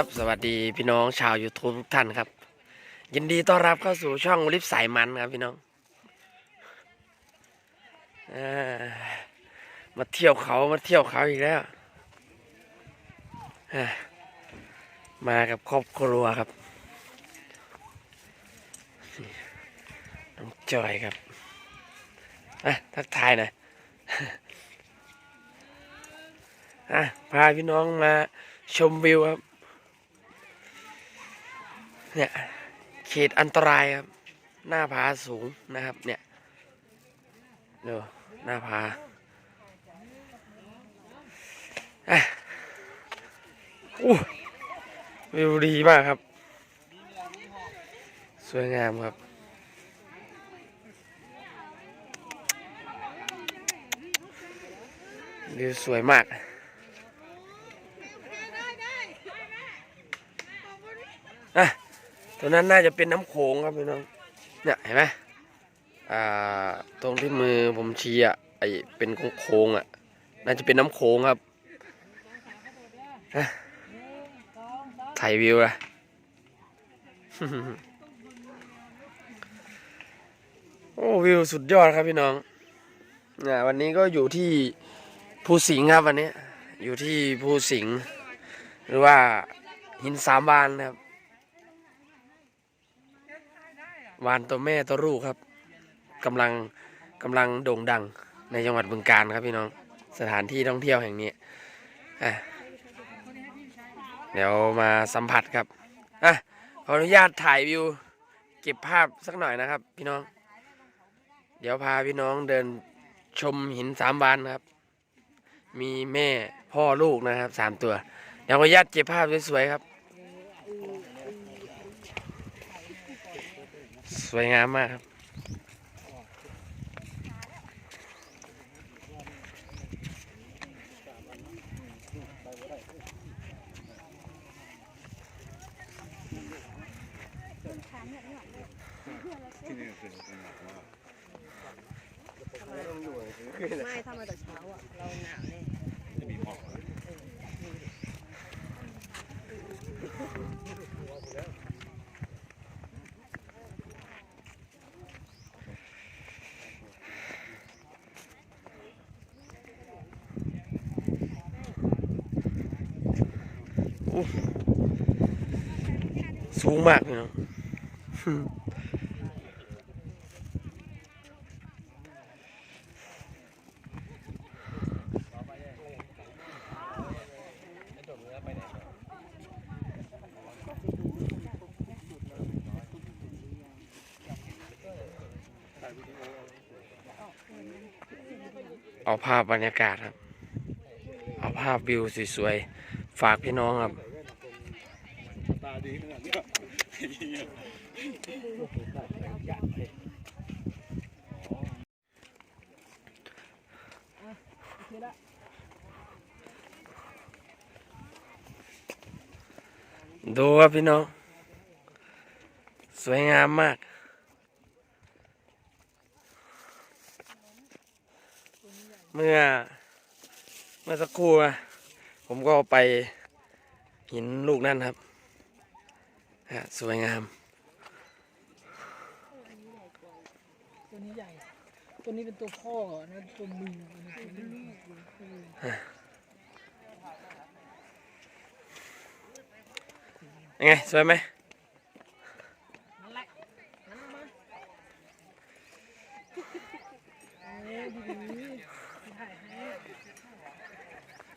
ครับ สวัสดีพี่น้องชาว YouTube ทุกท่านครับ ยินดีต้อนรับเข้าสู่ช่องลิฟสายมันครับพี่น้องอมาเที่ยวเขามาเที่ยวเขาอีกแล้วมากับครอบครัวครับน้องจอยครับอะทักทายหน่อยอะพาพี่น้องมาชมวิวครับ เนี่ยเขตอันตรายครับ หน้าผาสูงนะครับ เนี่ยดูหน้าผาอะอู้วิวดีมากครับ สวยงามครับวิวสวยมาก อะ ตัวนั้นน่าจะเป็นน้ำโขงครับพี่น้องเนี่ยเห็นไหมอ่าตรงที่มือผมชี้อะไอเป็นโค้งอะ น่าจะเป็นน้ำโขงครับถ่ายวิวละโอ้วิวสุดยอดครับพี่น้องเนี่ยวันนี้ก็อยู่ที่ภูสิงห์ครับวันนี้ อยู่ที่ภูสิงห์หรือว่าหินสามวานครับ วานตัวแม่ตัวลูกครับกำลังกำลังโด่งดังในจังหวัดบึงกาฬครับพี่น้องสถานที่ท่องเที่ยวแห่งนี้อะเดี๋ยวมาสัมผัสครับอะขออนุญาตถ่ายวิว เก็บภาพสักหน่อยนะครับ พี่น้อง เดี๋ยวพาพี่น้องเดินชมหินสามวานครับ มีแม่พ่อลูกนะครับสามตัว เดี๋ยวขออนุญาตเก็บภาพสวยๆครับ สวยงามมากครับไม่ถ้ามาแต่เช้าอะ เราหนาวเนี่ย สูงมากพี่น้องเอาภาพบรรยากาศครับ เอาภาพวิวสวยๆ ฝากพี่น้องครับ ดีขนาดนี้ดูครับพี่น้อง สวยงามมาก เมื่อ เมื่อสักครู่ผมก็ไปหินลูกนั่นครับ สวยงาม ตัวนี้ใหญ่ ตัวนี้เป็นตัวพ่อนะตัวเมียอันนี้ตัวลูกยังไง สวยไหมนั่นแหละนั่นมาเอ้ยดีๆถ่ายให้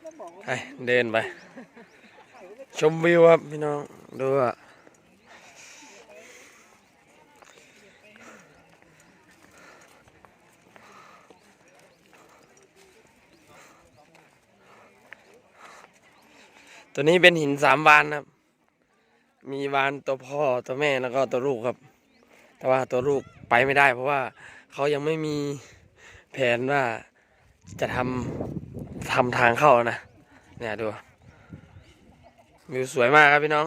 แล้วบอกว่าไปเดินไป ชมวิวครับพี่น้อง ดูอะ ตัวนี้เป็นหินสามวานครับ มีวานตัวพ่อตัวแม่แล้วก็ตัวลูกครับ แต่ว่าตัวลูกไปไม่ได้ เพราะว่าเขายังไม่มีแผนว่าจะทำทำทางเข้านะเนี่ยดูวิวสวยมากครับพี่น้อง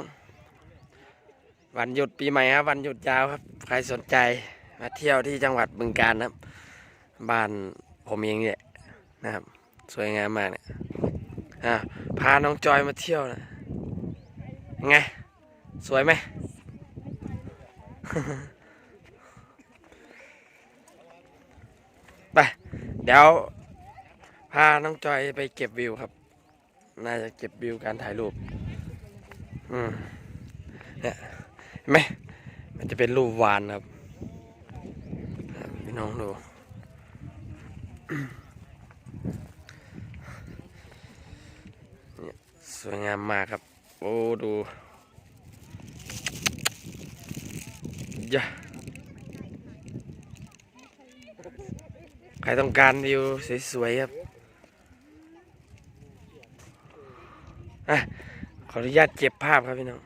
วันหยุดปีใหม่ครับวันหยุดยาวครับ ใครสนใจมาเที่ยวที่จังหวัดบึงกาฬนะครับ บ้านผมเองเนี่ยนะครับ สวยงามมากเนี่ย อะพาน้องจอยมาเที่ยวนะไง สวยไหม ไป เดี๋ยว พาน้องจอยไปเก็บวิวครับ น่าจะเก็บวิวการถ่ายรูป อืมเนี่ยเห็นไหมมันจะเป็นรูปวานครับ พี่น้องดู เนี่ยส วยงามมากครับ โอ้ดูยะใครต้องการวิวสวยๆครับอะขออนุญาตเก็บภาพครับพี่น้อง